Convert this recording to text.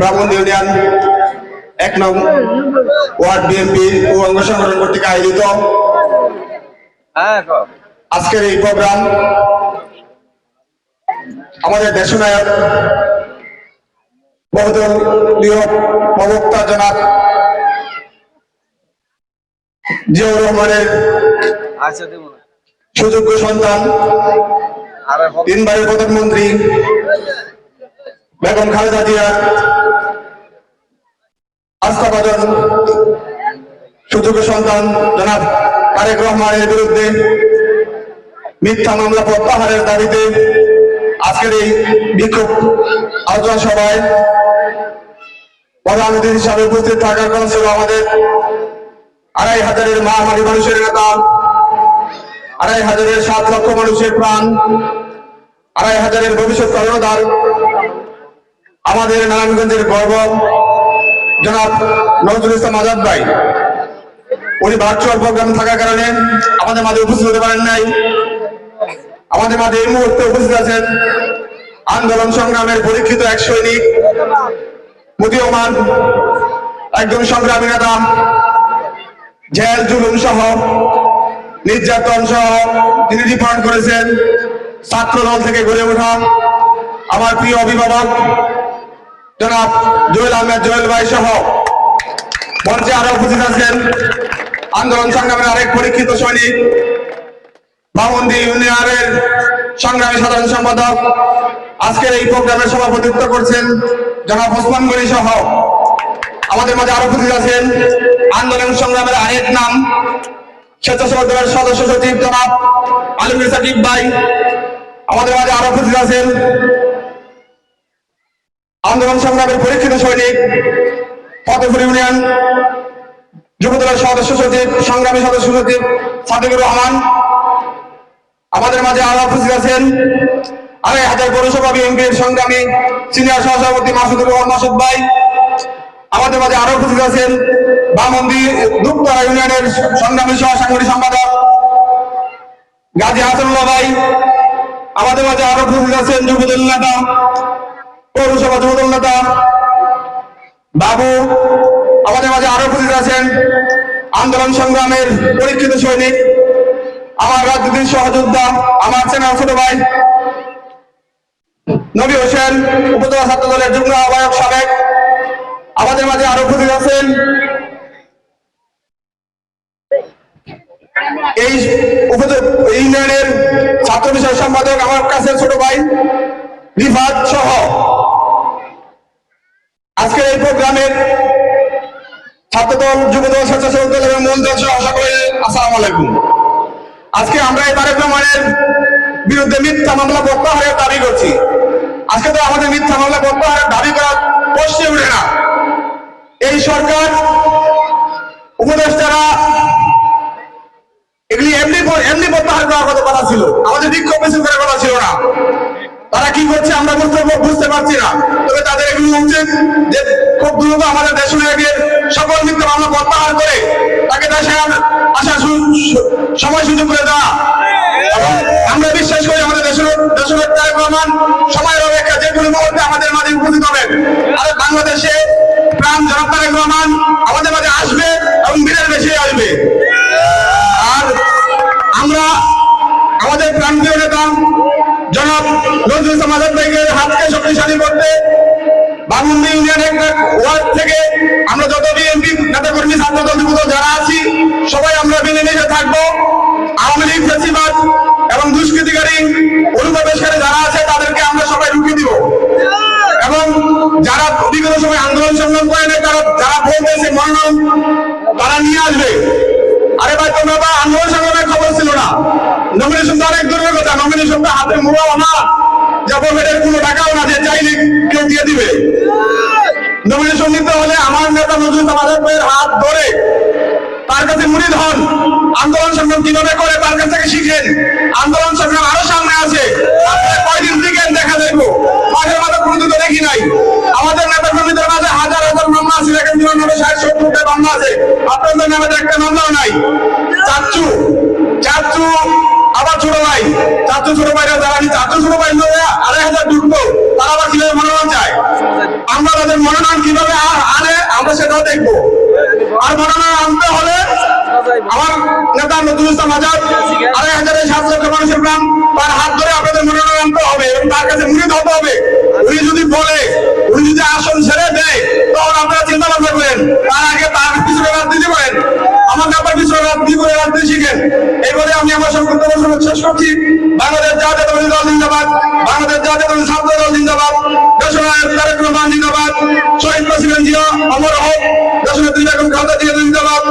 ব্রাহ্মণ ইউনিয়ন এক নং ওয়ার্ড বিএনপি ও অঙ্গ সংগঠন কর্তৃক আয়োজিত। হ্যাঁ আজকের এই প্রোগ্রাম আমাদের দেশনায়ক বহুদলীয় প্রবক্তা জনাব জিয়াউর রহমানের আচ্ছা সুযোগ্য সন্তান। তিনবারের প্রধানমন্ত্রী বেগম খালেদা জিয়ার আস্থাভাজন সুযোগ্য সন্তান জনাব তারেক রহমানের বিরুদ্ধে মিথ্যা মামলা প্রত্যাহারের দাবিতে আজকের এই বিক্ষোভ আলোচনা সভায় প্রধান অতিথি হিসাবে উপস্থিত থাকার কথা ছিল আমাদের আড়াই হাজারের মহামারী মানুষের নেতা, আড়াই হাজারের সাত লক্ষ মানুষের প্রাণ, আড়াই হাজারের ভবিষ্যৎ কর্ণধার আমাদের নারায়ণগঞ্জের গর্ব। জনাব নজরুল ইসলাম আজাদ ভাই, উনি ভার্চুয়াল প্রোগ্রাম থাকার কারণে আমাদের মাঝে উপস্থিত হতে পারেন নাই। আমাদের মাঝে এই মুহূর্তে উপস্থিত আছেন আন্দোলন সংগ্রামের পরীক্ষিত এক সৈনিক, মুদিয়মান, একজন সংগ্রামী নেতা, জেল জুলুম সহ, নির্যাতন সহ তিনি রিফান্ড করেছেন। ছাত্র দল থেকে গড়ে ওঠা। আমার প্রিয় অভিভাবক জনাব জুয়েল আহমেদ, জুয়েল ভাই সহ মঞ্চে আরও উপস্থিত আছেন আন্দোলন সংগ্রামের আরেক পরীক্ষিত সৈনিক, বামন্দি ইউনিয়নের সংগ্রামী সাধারণ সম্পাদক। আজকের এই প্রোগ্রামের সভাপতিত্ব করছেন জনাব ওসমান গনি সহ। আমাদের মাঝে আরও উপস্থিত আছেন আন্দোলন সংগ্রামের আরেক নাম, স্বেচ্ছাসেবক দলের সদস্য সচিব জনাব আলমগীর সাকিব ভাই। আমাদের মাঝে আরও উপস্থিত আছেন আন্দোলন সংগ্রামের পরীক্ষিত সৈনিক ফতেপুর ইউনিয়ন, যুবদলের সদস্য সচিব, সংগ্রামী সদস্য সচিব সাদিকুর রহমান, আমাদের মাঝে আরও উপস্থিত আছেন। আড়াই হাজার পৌরসভা বিএনপির সংগ্রামী সিনিয়র সহসভাপতি মাসুদুর রহমান মাসুদ ভাই। আমাদের মাঝে আরও উপস্থিত আছেন বামন্দি দুপতলা ইউনিয়নের সংগ্রামী সহ সাংগঠনিক সম্পাদক গাজী হাসানুল্লাহ ভাই। আমাদের মাঝে আরও উপস্থিত আছেন যুবদল নেতা পৌরসভা যুবদল নেতা বাবু, আমাদের মাঝে আরও উপস্থিত আছেন আন্দোলন সংগ্রামের পরীক্ষিত সৈনিক, আমার রাজনীতির সহযোদ্ধা, আমার চেনা ছোট ভাই, নবী হোসেন, উপজেলা ছাত্র দলের যুগ্ম আহ্বায়ক সাবেক, আমাদের মাঝে আরও উপস্থিত আছেন এই ইউনিয়নের ছাত্র বিষয় সম্পাদক, আমার কাছে ছোট ভাই রিফাত সহ। প্রোগ্রামের ছাত্রদল, যুবদল স্বেচ্ছাসেবক দল এবং মন দল সহ সকলে আসসালামু আলাইকুম। আজকে আমরা এই তারেক রহমানের বিরুদ্ধে মিথ্যা মামলা প্রত্যাহারের দাবি করছি। আজকে তো আমাদের মিথ্যা মামলা প্রত্যাহারের দাবি করা প্রশ্নে উঠে না। এই সরকার, উপদেষ্টারা এগুলি এমনি এমনি প্রত্যাহার করার কথা ছিল। আমাদের বিক্ষোভ মিছিল করার কথা ছিল না। তারা কি করছে আমরা বুঝতে বুঝতে পারছি না। তবে তাদের এগুলো উচিত যে খুব দ্রুত আমাদের দেশ নায়কের সকল মিথ্যা মামলা প্রত্যাহার করে তাকে দেশে আসার সময় সুযোগ করে দেওয়া। আমরা বিশ্বাস করি আমাদের দেশের তারেক রহমান সময়ের অপেক্ষা যে কোনো মুহূর্তে আমাদের মাঝে উপস্থিত হবেন আর বাংলাদেশে প্রাণ জনাব তারেক রহমান আমাদের মাঝে আসবে এবং দিনের বেশি আসবে। আর আমরা আমাদের প্রান্তীয় নেতা জনাব নজরুল আজাদ ভাইকে হাতকে শক্তিশালী করতে বামুন্দি ইউনিয়ন ওয়ার্ড থেকে আমরা যত বিএনপি নেতা কর্মী ছাত্র দল যুবদল যারা আছি, সবাই আমরা মিলেমিশে থাকব। আওয়ামী লীগ ফেসিবাদ এবং দুষ্কৃতিকারী অনুপ্রবেশকারী যারা আছে, তাদেরকে আমরা সবাই রুখে দিব। এবং যারা বিগত সময় আন্দোলন সংগ্রাম করে তারা যারা বলতেছে মনোনয়ন, তারা নিয়ে আসবে। আরে ভাই, তোমরা তো আন্দোলন সংগ্রামের খবর ছিল না। নমিনেশন তো অনেক দূরের কথা নমিনেশন তো হাতে মোড়াও না গভর্নমেন্টের কোনো টাকাও না, যে চাইলে কেউ দিয়ে দিবে। নমিনেশন নিতে হলে আমার নেতা নজরুল আমাদের হাত ধরে তার কাছে মুড়ি হন আন্দোলন সংগ্রাম কীভাবে করে তার কাছ থেকে শিখেন আন্দোলন সংগ্রাম আরও সামনে আছে আপনারা কয়দিন টিকেন দেখা দেখব মাঝে মাঝে কোনো দুটো দেখি নাই আমাদের নেতা কর্মীদের মাঝে হাজার হাজার মামলা আছে দেখেন নিরানব্বই ষাট সত্তরটা মামলা আছে আপনাদের নামে তো একটা মামলাও নাই চাচ্চু চাচ্চু আবার ছোট ভাই চাচ্চু ছোট ভাইরা যারা চাচ্চু ছোট ভাই আড়াই হাজার ঢুকবো তারা আবার কীভাবে মনোনয়ন চায় আমরা তাদের মনোনয়ন কীভাবে আ- আনে আমরা সেটাও দেখব আর মনোনয়ন আনতে হলে আমার নেতা নজরুল ইসলাম আজাদ আড়াই হাজারের সাত লক্ষ মানুষের প্রাণ, তার হাত ধরে আপনাদের মনোনয়ন আনতে হবে এবং তার কাছে মুড়িদ হতে হবে। উনি যদি বলে, উনি যদি আসন ছেড়ে দেয়, তখন আপনারা চিন্তা ভাবনা করেন তার আগে তার পিছনে রাজনীতি করেন আমার ব্যাপার পিছনে রাজনীতি করে রাজনীতি শিখেন। এই বলে আমি আমার সংক্ষিপ্ত বক্তব্য শেষ করছি। বাংলাদেশ জাতীয়তাবাদী দল জিন্দাবাদ, বাংলাদেশ জাতীয়তাবাদী ছাত্র দল জিন্দাবাদ, দেশনায়ক তারেক রহমান জিন্দাবাদ, শহীদ প্রেসিডেন্ট জিয়া অমর হোক দেশনেত্রী বেগম খালেদা জিয়া জিন্দাবাদ